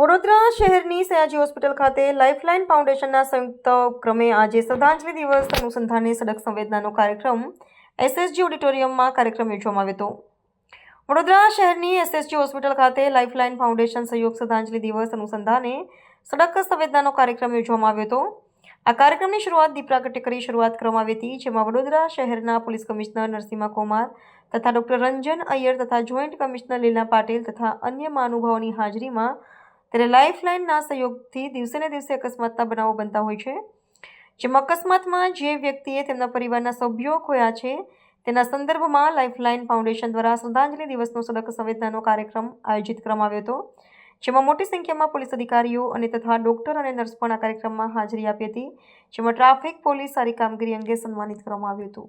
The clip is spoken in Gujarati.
વડોદરા શહેરની સયાજી હોસ્પિટલ ખાતે લાઇફલાઇન ફાઉન્ડેશનના સંયુક્ત ઉપક્રમે આજે શ્રદ્ધાંજલિ દિવસ. અનુસંધાને સડક સંવેદનાનો કાર્યક્રમ એસએસજી ઓડિટોરિયમમાં કાર્યક્રમ યોજવામાં આવ્યો હતો. વડોદરા શહેરની એસએસજી હોસ્પિટલ ખાતે લાઇફલાઇન ફાઉન્ડેશન સહયોગ શ્રદ્ધાંજલિ દિવસ અનુસંધાને સડક સંવેદનાનો કાર્યક્રમ યોજવામાં આવ્યો હતો. આ કાર્યક્રમની શરૂઆત દીપ પ્રાગટ્ય કરી શરૂઆત કરવામાં આવી હતી, જેમાં વડોદરા શહેરના પોલીસ કમિશનર નરસિંહ કુમાર તથા ડોક્ટર રંજન અય્યર તથા જોઈન્ટ કમિશનર લીલા પાટીલ તથા અન્ય મહાનુભાવોની હાજરીમાં ત્યારે લાઇફલાઇનના સહયોગથી દિવસે ને દિવસે અકસ્માતના બનાવો બનતા હોય છે. જેમાં અકસ્માતમાં જે વ્યક્તિએ તેમના પરિવારના સભ્યો ખોયા છે, તેના સંદર્ભમાં લાઇફલાઇન ફાઉન્ડેશન દ્વારા શ્રદ્ધાંજલિ દિવસનો સડક સંવેદનાનો કાર્યક્રમ આયોજિત કરવામાં આવ્યો હતો. જેમાં મોટી સંખ્યામાં પોલીસ અધિકારીઓ અને તથા ડોક્ટર અને નર્સ પણ આ કાર્યક્રમમાં હાજરી આપી હતી. જેમાં ટ્રાફિક પોલીસ સારી કામગીરી અંગે સન્માનિત કરવામાં આવ્યું હતું.